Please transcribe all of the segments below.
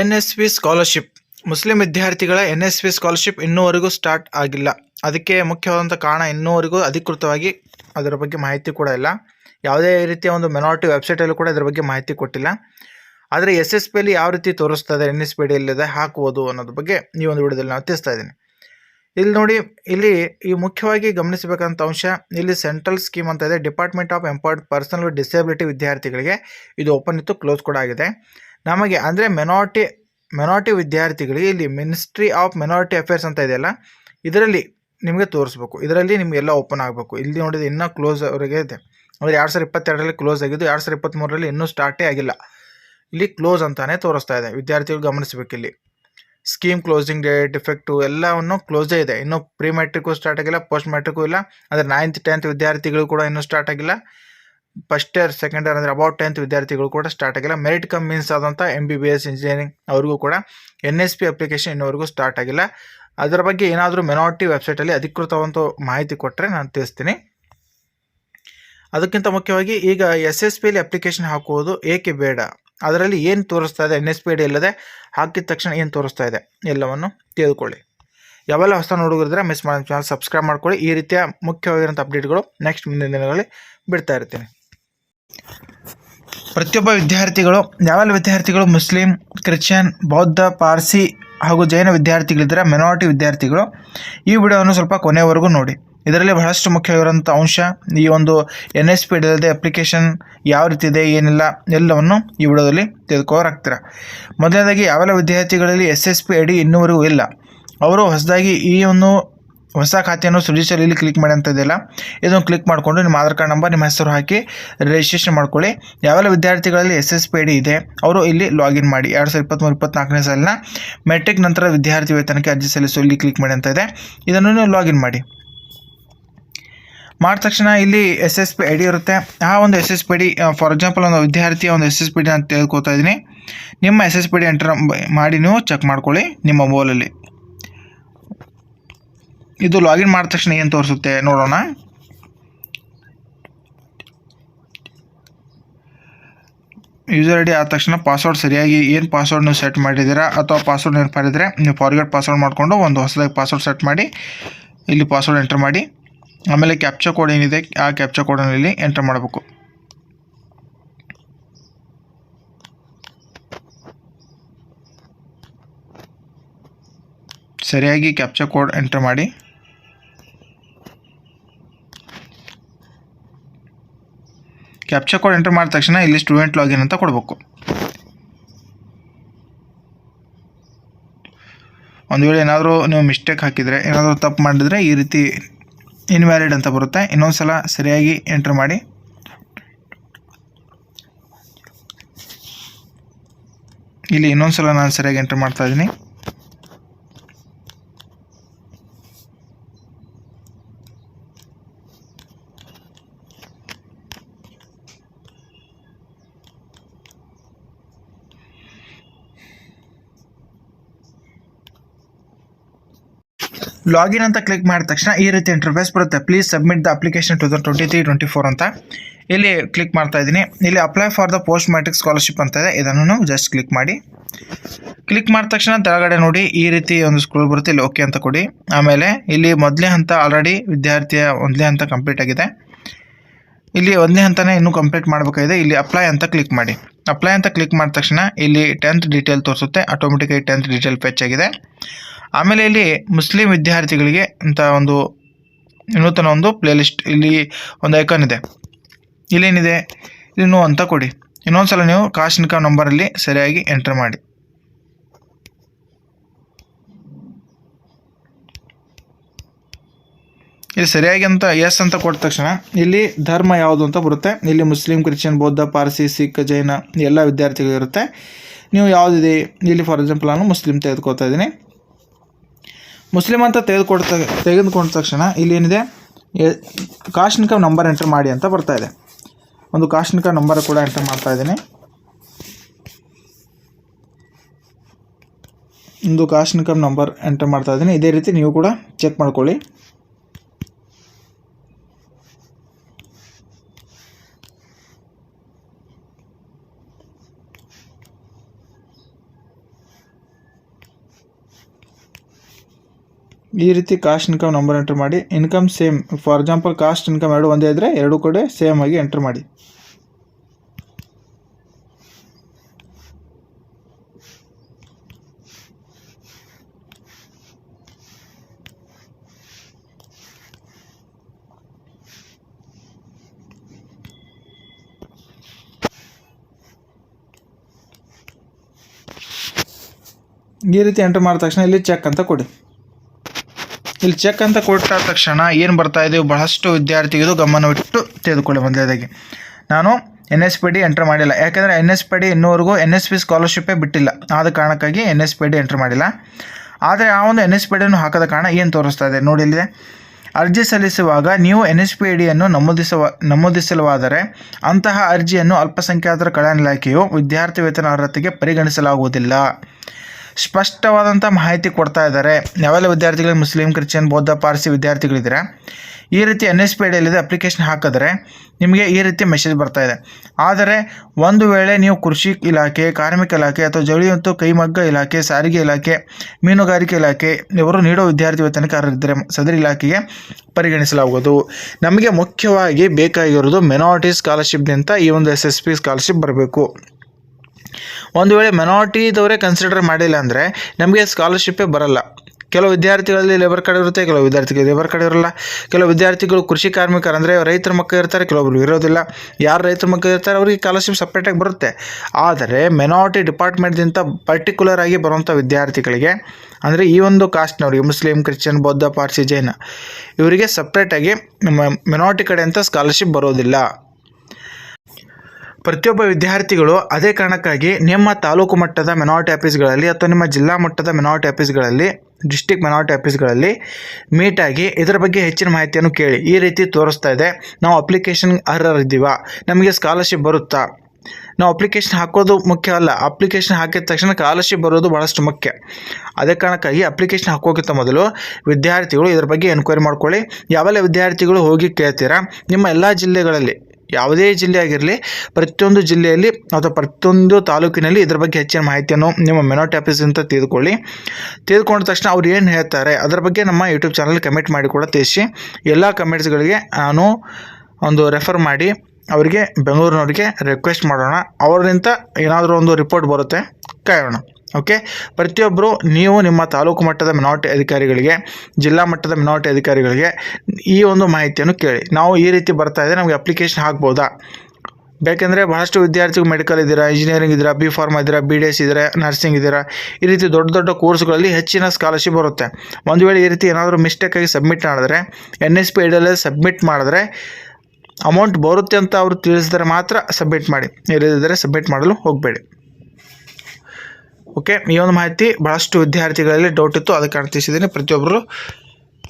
N S V scholarship. Muslim ವಿದ್ಯಾರ್ಥಿಗಳ N S V scholarship ಇನ್ನೂವರೆಗೂ start ಆಗಿಲ್ಲ. ಅದಕ್ಕೆ ಮುಖ್ಯವಾದಂಥ ಕಾರಣ ಇನ್ನೂವರೆಗೂ ಅಧಿಕೃತವಾಗಿ ಅದರ ಬಗ್ಗೆ ಮಾಹಿತಿ ಕೂಡ ಇಲ್ಲ. ಯಾವುದೇ ರೀತಿಯ ಒಂದು ಮೆನಾರಿಟಿ ವೆಬ್ಸೈಟಲ್ಲೂ ಕೂಡ ಇದರ ಬಗ್ಗೆ ಮಾಹಿತಿ ಕೊಟ್ಟಿಲ್ಲ. ಆದರೆ ಎಸ್ ಎಸ್ ಪಿಯಲ್ಲಿ ಯಾವ ರೀತಿ ತೋರಿಸ್ತದೆ ಎನ್ ಎಸ್ ಪಿ ಡಿಯಲ್ಲಿದೆ ಹಾಕುವುದು ಅನ್ನೋದ್ರ ಬಗ್ಗೆ ಈ ಒಂದು ವಿಡಿಯೋದಲ್ಲಿ ನಾನು ತಿಳಿಸ್ತಾ ಇದ್ದೀನಿ. ಇಲ್ಲಿ ನೋಡಿ, ಇಲ್ಲಿ ಈ ಮುಖ್ಯವಾಗಿ ಗಮನಿಸಬೇಕಂತ ಅಂಶ, ಇಲ್ಲಿ ಸೆಂಟ್ರಲ್ ಸ್ಕೀಮ್ ಅಂತ ಇದೆ. Department of empowered personal disability ವಿದ್ಯಾರ್ಥಿಗಳಿಗೆ ಇದು ಓಪನ್ ಇತ್ತು, ಕ್ಲೋಸ್ ಕೂಡ ಆಗಿದೆ. ನಮಗೆ ಅಂದರೆ ಮೆನಾರಿಟಿ ಮೆನಾರಿಟಿ ವಿದ್ಯಾರ್ಥಿಗಳಿಗೆ ಇಲ್ಲಿ ಮಿನಿಸ್ಟ್ರಿ ಆಫ್ ಮೆನಾರಿಟಿ ಅಫೇರ್ಸ್ ಅಂತ ಇದೆಯಲ್ಲ, ಇದರಲ್ಲಿ ನಿಮಗೆ ತೋರಿಸ್ಬೇಕು. ಇದರಲ್ಲಿ ನಿಮಗೆಲ್ಲ ಓಪನ್ ಆಗಬೇಕು. ಇಲ್ಲಿ ನೋಡಿದ್ರೆ ಇನ್ನೂ ಕ್ಲೋಸ್ ಅವರಿಗೆ ಇದೆ. ಅಂದರೆ ಎರಡು ಸಾವಿರ ಇಪ್ಪತ್ತೆರಡರಲ್ಲಿ ಕ್ಲೋಸ್ ಆಗಿದ್ದು, ಎರಡು ಸಾವಿರ ಇಪ್ಪತ್ತ್ಮೂರರಲ್ಲಿ ಇನ್ನೂ ಸ್ಟಾರ್ಟೇ ಆಗಿಲ್ಲ. ಇಲ್ಲಿ ಕ್ಲೋಸ್ ಅಂತಲೇ ತೋರಿಸ್ತಾ ಇದೆ. ವಿದ್ಯಾರ್ಥಿಗಳು ಗಮನಿಸಬೇಕು ಇಲ್ಲಿ. ಸ್ಕೀಮ್ ಕ್ಲೋಸಿಂಗ್ ಡೇಟ್ ಇಫೆಕ್ಟು ಎಲ್ಲವನ್ನು ಕ್ಲೋಸೇ ಇದೆ. ಇನ್ನೂ ಪ್ರೀ ಮ್ಯಾಟ್ರಿಕು ಸ್ಟಾರ್ಟ್ ಆಗಿಲ್ಲ ಪೋಸ್ಟ್ ಮ್ಯಾಟ್ರಿಕು ಇಲ್ಲ. ಅಂದರೆ ನೈನ್ತ್ ಟೆಂತ್ ವಿದ್ಯಾರ್ಥಿಗಳು ಕೂಡ ಇನ್ನೂ ಸ್ಟಾರ್ಟ್ ಆಗಿಲ್ಲ. ಫಸ್ಟ್ ಇಯರ್ ಸೆಕೆಂಡ್ ಇಯರ್ ಅಂದರೆ ಅಬೌಟ್ ಟೆಂತ್ ವಿದ್ಯಾರ್ಥಿಗಳು ಕೂಡ ಸ್ಟಾರ್ಟ್ ಆಗಿಲ್ಲ. ಮೆರಿಟ್ ಕಮ್ ಮೀನ್ಸ್ ಆದಂಥ M B B S engineering ಅವ್ರಿಗೂ ಕೂಡ ಎನ್ ಎಸ್ ಪಿ ಅಪ್ಲಿಕೇಶನ್ ಇನ್ನೋವರೆಗೂ ಸ್ಟಾರ್ಟ್ ಆಗಿಲ್ಲ. ಅದರ ಬಗ್ಗೆ ಏನಾದರೂ ಮೆನಾರಿಟಿ ವೆಬ್ಸೈಟಲ್ಲಿ ಅಧಿಕೃತವಂತ ಮಾಹಿತಿ ಕೊಟ್ಟರೆ ನಾನು ತಿಳಿಸ್ತೀನಿ. ಅದಕ್ಕಿಂತ ಮುಖ್ಯವಾಗಿ ಈಗ ಎಸ್ ಎಸ್ ಪಿಲಿ ಅಪ್ಲಿಕೇಶನ್ ಹಾಕುವುದು ಏಕೆ ಬೇಡ? ಅದರಲ್ಲಿ ಏನು ತೋರಿಸ್ತಾ ಇದೆ? ಎನ್ ಎಸ್ ಪಿ ಡಿ ಇಲ್ಲದೆ ಹಾಕಿದ ತಕ್ಷಣ ಏನು ತೋರಿಸ್ತಾ ಇದೆ? ಎಲ್ಲವನ್ನು ತಿಳಿದುಕೊಳ್ಳಿ ಯಾವೆಲ್ಲ ಹೊಸ ನೋಡುಗರಿದ್ರೆ ಮಿಸ್ ಮಾಡೋ ಚಾನಲ್ ಸಬ್ಸ್ಕ್ರೈಬ್ ಮಾಡ್ಕೊಳ್ಳಿ. ಈ ರೀತಿಯ ಮುಖ್ಯವಾಗಿರುವಂಥ ಅಪ್ಡೇಟ್ಗಳು ನೆಕ್ಸ್ಟ್ ಮುಂದಿನ ದಿನಗಳಲ್ಲಿ ಬಿಡ್ತಾ ಇರ್ತೀನಿ. ಪ್ರತಿಯೊಬ್ಬ ವಿದ್ಯಾರ್ಥಿಗಳು, ಯಾವೆಲ್ಲ ವಿದ್ಯಾರ್ಥಿಗಳು, ಮುಸ್ಲಿಂ, ಕ್ರಿಶ್ಚಿಯನ್, ಬೌದ್ಧ, ಪಾರ್ಸಿ ಹಾಗೂ ಜೈನ ವಿದ್ಯಾರ್ಥಿಗಳಿದ್ದರೆ ಮೆನಾರಿಟಿ ವಿದ್ಯಾರ್ಥಿಗಳು, ಈ ವಿಡಿಯೋವನ್ನು ಸ್ವಲ್ಪ ಕೊನೆಯವರೆಗೂ ನೋಡಿ. ಇದರಲ್ಲಿ ಬಹಳಷ್ಟು ಮುಖ್ಯವಾಗಿರುವಂಥ ಅಂಶ, ಈ ಒಂದು ಎನ್ ಎಸ್ ಪಿ ಡಿಲ್ಲದೆ ಅಪ್ಲಿಕೇಶನ್ ಯಾವ ರೀತಿ ಇದೆ, ಏನಿಲ್ಲ, ಎಲ್ಲವನ್ನು ಈ ವಿಡಿಯೋದಲ್ಲಿ ತಿಳ್ಕೋರಾಗ್ತೀರ ಮೊದಲನೇದಾಗಿ, ಯಾವೆಲ್ಲ ವಿದ್ಯಾರ್ಥಿಗಳಲ್ಲಿ S S P I D ಇನ್ನೂವರೆಗೂ ಇಲ್ಲ, ಅವರು ಹೊಸದಾಗಿ ಈ ಒಂದು ಹೊಸ ಖಾತೆಯನ್ನು ಸೃಜಿಸಲು ಇಲ್ಲಿ ಕ್ಲಿಕ್ ಮಾಡಿ ಅಂತ ಇದನ್ನು ಕ್ಲಿಕ್ ಮಾಡಿಕೊಂಡು ನಿಮ್ಮ ಆಧಾರ್ ಕಾರ್ಡ್ ನಂಬರ್ ನಿಮ್ಮ ಹೆಸರು ಹಾಕಿ ರಿಜಿಸ್ಟ್ರೇಷನ್ ಮಾಡ್ಕೊಳ್ಳಿ. ಯಾವೆಲ್ಲ ವಿದ್ಯಾರ್ಥಿಗಳಲ್ಲಿ ಎಸ್ ಎಸ್ ಪಿ ಡಿ ಇದೆ, ಅವರು ಇಲ್ಲಿ ಲಾಗಿನ್ ಮಾಡಿ. ಎರಡು ಸಾವಿರದ ಇಪ್ಪತ್ತ್ಮೂರು ಇಪ್ಪತ್ನಾಲ್ಕನೇ ಸಾಲಿನ ಮೆಟ್ರಿಕ್ ನಂತರ ವಿದ್ಯಾರ್ಥಿ ವೇತನಕ್ಕೆ ಅರ್ಜಿ ಸಲ್ಲಿಸು ಇಲ್ಲಿ ಕ್ಲಿಕ್ ಮಾಡಿ ಅಂತ ಇದೆ. ಇದನ್ನು ನೀವು ಲಾಗಿನ್ ಮಾಡಿ. ಮಾಡಿದ ತಕ್ಷಣ ಇಲ್ಲಿ S S P I D ಇರುತ್ತೆ. ಆ ಒಂದು S S P D for example ಒಂದು ವಿದ್ಯಾರ್ಥಿಯ ಒಂದು ಎಸ್ ಎಸ್ ಪಿ ಡಿ ಅಂತ ತಿಳ್ಕೊತಾ ಇದ್ದೀನಿ. ನಿಮ್ಮ S S P D enter ಮಾಡಿ, ನೀವು ಚೆಕ್ ಮಾಡ್ಕೊಳ್ಳಿ ನಿಮ್ಮ ಮೊಬೈಲಲ್ಲಿ ಇದು ಲಾಗಿನ್ ಮಾಡಿದ ತಕ್ಷಣ ಏನು ತೋರಿಸುತ್ತೆ ನೋಡೋಣ. ಯೂಸರ್ ಐ ಡಿ ಆದ ತಕ್ಷಣ ಪಾಸ್ವರ್ಡ್ ಸರಿಯಾಗಿ ಏನು ಪಾಸ್ವರ್ಡ್ ನೀವು ಸೆಟ್ ಮಾಡಿದ್ದೀರಾ ಅಥವಾ ಪಾಸ್ವರ್ಡ್ ನೆನಪಾರಿದ್ರೆ ನೀವು ಫಾರ್ಗೆಟ್ ಪಾಸ್ವರ್ಡ್ ಮಾಡಿಕೊಂಡು ಒಂದು ಹೊಸದಾಗಿ ಪಾಸ್ವರ್ಡ್ ಸೆಟ್ ಮಾಡಿ, ಇಲ್ಲಿ ಪಾಸ್ವರ್ಡ್ ಎಂಟರ್ ಮಾಡಿ. ಆಮೇಲೆ ಕ್ಯಾಪ್ಚಾ ಕೋಡ್ ಏನಿದೆ ಆ ಕ್ಯಾಪ್ಚರ್ ಕೋಡನ್ನು ಇಲ್ಲಿ ಎಂಟರ್ ಮಾಡಬೇಕು. ಸರಿಯಾಗಿ ಕ್ಯಾಪ್ಚಾ ಕೋಡ್ ಎಂಟರ್ ಮಾಡಿ. ಕ್ಯಾಪ್ಚಾ ಕೋಡ್ ಎಂಟರ್ ಮಾಡಿದ ತಕ್ಷಣ ಇಲ್ಲಿ ಸ್ಟೂಡೆಂಟ್ ಲಾಗಿನ್ ಅಂತ ಕೊಡಬೇಕು. ಒಂದು ವೇಳೆ ಏನಾದರೂ ನೀವು ಮಿಸ್ಟೇಕ್ ಹಾಕಿದರೆ, ಏನಾದರೂ ತಪ್ಪು ಮಾಡಿದರೆ ಈ ರೀತಿ ಇನ್ವ್ಯಾಲಿಡ್ ಅಂತ ಬರುತ್ತೆ. ಇನ್ನೊಂದು ಸಲ ಸರಿಯಾಗಿ ಎಂಟ್ರ್ ಮಾಡಿ. ಇಲ್ಲಿ ಇನ್ನೊಂದು ಸಲ ನಾನು ಸರಿಯಾಗಿ ಎಂಟ್ರ್ ಮಾಡ್ತಾ ಲಾಗಿನ್ ಅಂತ ಕ್ಲಿಕ್ ಮಾಡಿದ ತಕ್ಷಣ ಈ ರೀತಿ ಇಂಟರ್ಫೇಸ್ ಬರುತ್ತೆ. Please submit the application two thousand twenty three twenty four ಅಂತ ಇಲ್ಲಿ ಕ್ಲಿಕ್ ಮಾಡ್ತಾ ಇದ್ದೀನಿ. ಇಲ್ಲಿ apply for the post matric scholarship ಅಂತ ಇದೆ. ಇದನ್ನು ಜಸ್ಟ್ ಕ್ಲಿಕ್ ಮಾಡಿ. ಕ್ಲಿಕ್ ಮಾಡಿದ ತಕ್ಷಣ ತೆಳಗಡೆ ನೋಡಿ ಈ ರೀತಿ ಒಂದು ಸ್ಕ್ರೋಲ್ ಬರುತ್ತೆ. ಇಲ್ಲಿ ಓಕೆ ಅಂತ ಕೊಡಿ. ಆಮೇಲೆ ಇಲ್ಲಿ ಮೊದಲೇ ಹಂತ ಆಲ್ರೆಡಿ ವಿದ್ಯಾರ್ಥಿಯ ಒಂದನೇ ಹಂತ ಕಂಪ್ಲೀಟ್ ಆಗಿದೆ. ಇಲ್ಲಿ ಒಂದನೇ ಹಂತನೇ ಇನ್ನೂ ಕಂಪ್ಲೀಟ್ ಮಾಡಬೇಕಾಗಿದೆ. ಇಲ್ಲಿ ಅಪ್ಲೈ ಅಂತ ಕ್ಲಿಕ್ ಮಾಡಿ. ಅಪ್ಲೈ ಅಂತ ಕ್ಲಿಕ್ ಮಾಡಿದ ತಕ್ಷಣ ಇಲ್ಲಿ ಟೆಂತ್ ಡೀಟೇಲ್ ತೋರಿಸುತ್ತೆ. ಆಟೋಮೆಟಿಕಾಗಿ ಟೆಂತ್ ಡೀಟೇಲ್ ಪೆಚ್ ಆಗಿದೆ. ಆಮೇಲೆ ಇಲ್ಲಿ ಮುಸ್ಲಿಂ ವಿದ್ಯಾರ್ಥಿಗಳಿಗೆ ಅಂತ ಒಂದು ನೂತನ ಒಂದು ಪ್ಲೇಲಿಸ್ಟ್ ಇಲ್ಲಿ ಒಂದು ಐಕಾನ್ ಇದೆ. ಇಲ್ಲೇನಿದೆ? ಇಲ್ಲಿ ನೋ ಅಂತ ಕೊಡಿ. ಇನ್ನೊಂದು ಸಲ ನೀವು ಕಾಸ್ಟ್ ನಂಬರಲ್ಲಿ ಸರಿಯಾಗಿ ಎಂಟ್ರ್ ಮಾಡಿ. ಇಲ್ಲಿ ಸರಿಯಾಗಿ ಅಂತ ಎಸ್ ಅಂತ ಕೊಟ್ಟ ತಕ್ಷಣ ಇಲ್ಲಿ ಧರ್ಮ ಯಾವುದು ಅಂತ ಬರುತ್ತೆ. ಇಲ್ಲಿ ಮುಸ್ಲಿಂ, ಕ್ರಿಶ್ಚಿಯನ್, ಬೌದ್ಧ, ಪಾರ್ಸಿ, ಸಿಖ್, ಜೈನ ಎಲ್ಲ ವಿದ್ಯಾರ್ಥಿಗಳಿರುತ್ತೆ ನೀವು ಯಾವುದಿದೆ? ಇಲ್ಲಿ ಫಾರ್ ಎಕ್ಸಾಂಪಲ್ ನಾನು ಮುಸ್ಲಿಂ ತೆಗೆದುಕೊಳ್ತಾ ಇದ್ದೀನಿ. ಮುಸ್ಲಿಂ ಅಂತ ತೆಗೆದುಕೊಡ್ತ ತೆಗೆದುಕೊಂಡ ತಕ್ಷಣ ಇಲ್ಲಿ ಏನಿದೆ? ಕಾಶ್ನಿಕ ನಂಬರ್ ಎಂಟರ್ ಮಾಡಿ ಅಂತ ಬರ್ತಾ ಇದೆ. ಒಂದು ಕಾಶ್ನಿಕ ನಂಬರ್ ಕೂಡ ಎಂಟರ್ ಮಾಡ್ತಾ ಇದ್ದೀನಿ. ಒಂದು ಕಾಶ್ನಿಕ ನಂಬರ್ ಎಂಟರ್ ಮಾಡ್ತಾ ಇದ್ದೀನಿ. ಇದೇ ರೀತಿ ನೀವು ಕೂಡ ಚೆಕ್ ಮಾಡ್ಕೊಳ್ಳಿ. ಈ ರೀತಿ ಕಾಸ್ಟ್ ಇನ್ಕಮ್ ನಂಬರ್ ಎಂಟರ್ ಮಾಡಿ income same for example caste income ಎರಡು ಒಂದೇ ಇದ್ದರೆ ಎರಡು ಕಡೆ ಸೇಮ್ ಆಗಿ ಎಂಟರ್ ಮಾಡಿ. ಈ ರೀತಿ ಎಂಟರ್ ಮಾಡಿದ ತಕ್ಷಣ ಇಲ್ಲಿ ಚೆಕ್ ಅಂತ ಕೊಡಿ. ಇಲ್ಲಿ ಚೆಕ್ ಅಂತ ಕೊಟ್ಟ ತಕ್ಷಣ ಏನು ಬರ್ತಾ ಇದೆ ಬಹಳಷ್ಟು ವಿದ್ಯಾರ್ಥಿಗಳು ಗಮನವಿಟ್ಟು ತೆಗೆದುಕೊಳ್ಳಿ ಮೊದಲೇದಾಗಿ ನಾನು N S P D entry ಮಾಡಿಲ್ಲ. ಯಾಕೆಂದರೆ ಎನ್ ಎಸ್ ಪಿ ಡಿ ಇನ್ನೂವರೆಗೂ ಎನ್ ಎಸ್ ಪಿ ಸ್ಕಾಲರ್ಶಿಪ್ಪೇ ಬಿಟ್ಟಿಲ್ಲ. ಆದ ಕಾರಣಕ್ಕಾಗಿ N S P D entry ಮಾಡಿಲ್ಲ. ಆದರೆ ಆ ಒಂದು ಎನ್ ಎಸ್ ಪಿ ಡಿಯನ್ನು ಹಾಕದ ಕಾರಣ ಏನು ತೋರಿಸ್ತಾ ಇದೆ? ನೋಡಿ ಇಲ್ಲಿದೆ ಅರ್ಜಿ ಸಲ್ಲಿಸುವಾಗ ನೀವು ಎನ್ ಎಸ್ ಪಿ ಡಿಯನ್ನು ನಮೂದಿಸುವ, ನಮೂದಿಸಲವಾದರೆ ಅಂತಹ ಅರ್ಜಿಯನ್ನು ಅಲ್ಪಸಂಖ್ಯಾತರ ಕಲ್ಯಾಣ ಇಲಾಖೆಯು ವಿದ್ಯಾರ್ಥಿ ವೇತನ ಅರ್ಹತೆಗೆ ಪರಿಗಣಿಸಲಾಗುವುದಿಲ್ಲ. ಸ್ಪಷ್ಟವಾದಂಥ ಮಾಹಿತಿ ಕೊಡ್ತಾ ಇದ್ದಾರೆ. ಯಾವೆಲ್ಲ ವಿದ್ಯಾರ್ಥಿಗಳು ಮುಸ್ಲಿಂ, ಕ್ರಿಶ್ಚಿಯನ್, ಬೌದ್ಧ, ಪಾರ್ಸಿ ವಿದ್ಯಾರ್ಥಿಗಳಿದ್ದೀರಾ? ಈ ರೀತಿ ಎನ್ ಎಸ್ ಪಿ ಡಿಯಲ್ಲಿದೆ ಅಪ್ಲಿಕೇಶನ್ ಹಾಕಿದ್ರೆ ನಿಮಗೆ ಈ ರೀತಿ ಮೆಸೇಜ್ ಬರ್ತಾ ಇದೆ. ಆದರೆ ಒಂದು ವೇಳೆ ನೀವು ಕೃಷಿ ಇಲಾಖೆ, ಕಾರ್ಮಿಕ ಇಲಾಖೆ ಅಥವಾ ಜವಳಿ ಮತ್ತು ಕೈಮಗ್ಗ ಇಲಾಖೆ, ಸಾರಿಗೆ ಇಲಾಖೆ, ಮೀನುಗಾರಿಕೆ ಇಲಾಖೆ ಇವರು ನೀಡೋ ವಿದ್ಯಾರ್ಥಿ ವೇತನಕ್ಕೆ ಅರ್ಹರಿದ್ದರೆ ಸದರಿ ಇಲಾಖೆಗೆ ಪರಿಗಣಿಸಲಾಗುವುದು. ನಮಗೆ ಮುಖ್ಯವಾಗಿ ಬೇಕಾಗಿರೋದು ಮೆನಾರಿಟಿ ಸ್ಕಾಲರ್ಶಿಪ್ನಿಂದ ಈ ಒಂದು ಎಸ್ ಎಸ್ ಪಿ ಸ್ಕಾಲರ್ಶಿಪ್ ಬರಬೇಕು. ಒಂದು ವೇಳೆ ಮೆನಾರಿಟಿದವರೇ ಕನ್ಸಿಡರ್ ಮಾಡಿಲ್ಲ ಅಂದರೆ ನಮಗೆ ಸ್ಕಾಲರ್ಶಿಪ್ಪೇ ಬರಲ್ಲ. ಕೆಲವು ವಿದ್ಯಾರ್ಥಿಗಳಲ್ಲಿ ಲೇಬರ್ ಕಾರ್ಡ್ ಇರುತ್ತೆ, ಕೆಲವು ವಿದ್ಯಾರ್ಥಿಗಳು ಲೇಬರ್ ಕಾರ್ಡ್ ಇರಲ್ಲ. ಕೆಲವು ವಿದ್ಯಾರ್ಥಿಗಳು ಕೃಷಿ ಕಾರ್ಮಿಕರು ಅಂದರೆ ರೈತರ ಮಕ್ಕಳು ಇರ್ತಾರೆ, ಕೆಲವೊಬ್ರು ಇರೋದಿಲ್ಲ. ಯಾರು ರೈತರ ಮಕ್ಕಳು ಇರ್ತಾರೆ, ಅವರಿಗೆ ಸ್ಕಾಲರ್ಶಿಪ್ ಸಪ್ರೇಟಾಗಿ ಬರುತ್ತೆ. ಆದರೆ ಮೆನಾರಿಟಿ ಡಿಪಾರ್ಟ್ಮೆಂಟ್ಗಿಂತ ಪರ್ಟಿಕ್ಯುಲರ್ ಆಗಿ ಬರುವಂಥ ವಿದ್ಯಾರ್ಥಿಗಳಿಗೆ, ಅಂದರೆ ಈ ಒಂದು ಕಾಸ್ಟ್ನವರಿಗೆ ಮುಸ್ಲಿಂ, ಕ್ರಿಶ್ಚಿಯನ್, ಬೌದ್ಧ, ಪಾರ್ಸಿ, ಜೈನ, ಇವರಿಗೆ ಸಪ್ರೇಟಾಗಿ ಮೆನಾರಿಟಿ ಕಡೆ ಅಂತ ಸ್ಕಾಲರ್ಶಿಪ್ ಬರೋದಿಲ್ಲ. ಪ್ರತಿಯೊಬ್ಬ ವಿದ್ಯಾರ್ಥಿಗಳು ಅದೇ ಕಾರಣಕ್ಕಾಗಿ ನಿಮ್ಮ ತಾಲೂಕು ಮಟ್ಟದ ಮೆನಾರಿಟಿ ಆಫೀಸ್ಗಳಲ್ಲಿ ಅಥವಾ ನಿಮ್ಮ ಜಿಲ್ಲಾ ಮಟ್ಟದ ಮೆನಾರಿಟಿ ಆಫೀಸ್ಗಳಲ್ಲಿ, ಡಿಸ್ಟಿಕ್ ಮೆನಾರಿಟಿ ಆಫೀಸ್ಗಳಲ್ಲಿ ಮೀಟಾಗಿ ಇದರ ಬಗ್ಗೆ ಹೆಚ್ಚಿನ ಮಾಹಿತಿಯನ್ನು ಕೇಳಿ. ಈ ರೀತಿ ತೋರಿಸ್ತಾ ಇದೆ. ನಾವು ಅಪ್ಲಿಕೇಶನ್ ಅರ್ಹರಿದ್ದೀವ? ನಮಗೆ ಸ್ಕಾಲರ್ಶಿಪ್ ಬರುತ್ತಾ? ನಾವು ಅಪ್ಲಿಕೇಶನ್ ಹಾಕೋದು ಮುಖ್ಯ ಅಲ್ಲ. ಅಪ್ಲಿಕೇಶನ್ ಹಾಕಿದ ತಕ್ಷಣ ಸ್ಕಾಲರ್ಶಿಪ್ ಬರೋದು ಭಾಳಷ್ಟು ಮುಖ್ಯ. ಅದೇ ಕಾರಣಕ್ಕಾಗಿ ಅಪ್ಲಿಕೇಶನ್ ಹಾಕೋಕ್ಕಿಂತ ಮೊದಲು ವಿದ್ಯಾರ್ಥಿಗಳು ಇದರ ಬಗ್ಗೆ ಎನ್ಕ್ವೈರಿ ಮಾಡ್ಕೊಳ್ಳಿ. ಯಾವೆಲ್ಲ ವಿದ್ಯಾರ್ಥಿಗಳು ಹೋಗಿ ಕೇಳ್ತೀರಾ? ನಿಮ್ಮ ಎಲ್ಲ ಜಿಲ್ಲೆಗಳಲ್ಲಿ ಯಾವುದೇ ಜಿಲ್ಲೆ ಆಗಿರಲಿ, ಪ್ರತಿಯೊಂದು ಜಿಲ್ಲೆಯಲ್ಲಿ ಅಥವಾ ಪ್ರತಿಯೊಂದು ತಾಲೂಕಿನಲ್ಲಿ ಇದ್ರ ಬಗ್ಗೆ ಹೆಚ್ಚಿನ ಮಾಹಿತಿಯನ್ನು ನಿಮ್ಮ ಮೆನೋ ಟ್ಯಾಪಿಸ್ ಅಂತ ತೆಗೆದುಕೊಳ್ಳಿ ತೆಗೆದುಕೊಂಡ ತಕ್ಷಣ ಅವ್ರು ಏನು ಹೇಳ್ತಾರೆ, ಅದರ ಬಗ್ಗೆ ನಮ್ಮ ಯೂಟ್ಯೂಬ್ ಚಾನಲ್ ಕಮೆಂಟ್ ಮಾಡಿ ಕೂಡ ತಿಳಿಸಿ. ಎಲ್ಲ ಕಮೆಂಟ್ಸ್ಗಳಿಗೆ ನಾನು ಒಂದು ರೆಫರ್ ಮಾಡಿ, ಅವರಿಗೆ ಬೆಂಗಳೂರಿನವರಿಗೆ ರಿಕ್ವೆಸ್ಟ್ ಮಾಡೋಣ. ಅವರಿಂದ ಏನಾದರೂ ಒಂದು ರಿಪೋರ್ಟ್ ಬರುತ್ತೆ ಕಾಯೋಣ ಓಕೆ ಪ್ರತಿಯೊಬ್ಬರು ನೀವು ನಿಮ್ಮ ತಾಲೂಕು ಮಟ್ಟದ ಮಿನಾರಿಟಿ ಅಧಿಕಾರಿಗಳಿಗೆ, ಜಿಲ್ಲಾ ಮಟ್ಟದ ಮಿನಾರಿಟಿ ಅಧಿಕಾರಿಗಳಿಗೆ ಈ ಒಂದು ಮಾಹಿತಿಯನ್ನು ಕೇಳಿ. ನಾವು ಈ ರೀತಿ ಬರ್ತಾ ಇದೆ ನಮಗೆ ಅಪ್ಲಿಕೇಶನ್ ಹಾಕ್ಬೋದಾ ಬೇಕೆಂದರೆ ಬಹಳಷ್ಟು ವಿದ್ಯಾರ್ಥಿಗಳು ಮೆಡಿಕಲ್ ಇದ್ದೀರಾ ಇಂಜಿನಿಯರಿಂಗ್ ಇದ್ದೀರಾ ಬಿ ಫಾರ್ಮ್ ಇದ್ದೀರಾ ಬಿ ಡಿ ಎಸ್ ಇದ್ದೀರಾ ನರ್ಸಿಂಗ್ ಇದ್ದೀರಾ, ಈ ರೀತಿ ದೊಡ್ಡ ದೊಡ್ಡ ಕೋರ್ಸ್ಗಳಲ್ಲಿ ಹೆಚ್ಚಿನ ಸ್ಕಾಲರ್ಶಿಪ್ ಬರುತ್ತೆ. ಒಂದು ವೇಳೆ ಈ ರೀತಿ ಏನಾದರೂ ಮಿಸ್ಟೇಕಾಗಿ ಸಬ್ಮಿಟ್ ಮಾಡಿದ್ರೆ ಎನ್ ಎಸ್ ಪಿ ಸಬ್ಮಿಟ್ ಮಾಡಿದ್ರೆ ಅಮೌಂಟ್ ಬರುತ್ತೆ ಅಂತ ಅವರು ತಿಳಿಸಿದರೆ ಮಾತ್ರ ಸಬ್ಮಿಟ್ ಮಾಡಿ. ಇಲ್ಲದಿದ್ದರೆ ಸಬ್ಮಿಟ್ ಮಾಡಲು ಹೋಗಬೇಡಿ. ಓಕೆ ಈ ಒಂದು ಮಾಹಿತಿ ಭಾಳಷ್ಟು ವಿದ್ಯಾರ್ಥಿಗಳಲ್ಲಿ ಡೌಟ್ ಇತ್ತು, ಅದಕ್ಕೆ ಅರ್ಥಿಸಿದ್ದೀನಿ ಪ್ರತಿಯೊಬ್ಬರು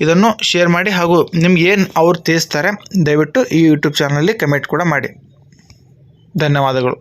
ಇದನ್ನು ಶೇರ್ ಮಾಡಿ ಹಾಗೂ ನಿಮ್ಗೆ ಏನು ಅವ್ರು ತಿಳಿಸ್ತಾರೆ, ದಯವಿಟ್ಟು ಈ ಯೂಟ್ಯೂಬ್ ಚಾನಲಲ್ಲಿ ಕಮೆಂಟ್ ಕೂಡ ಮಾಡಿ. ಧನ್ಯವಾದಗಳು.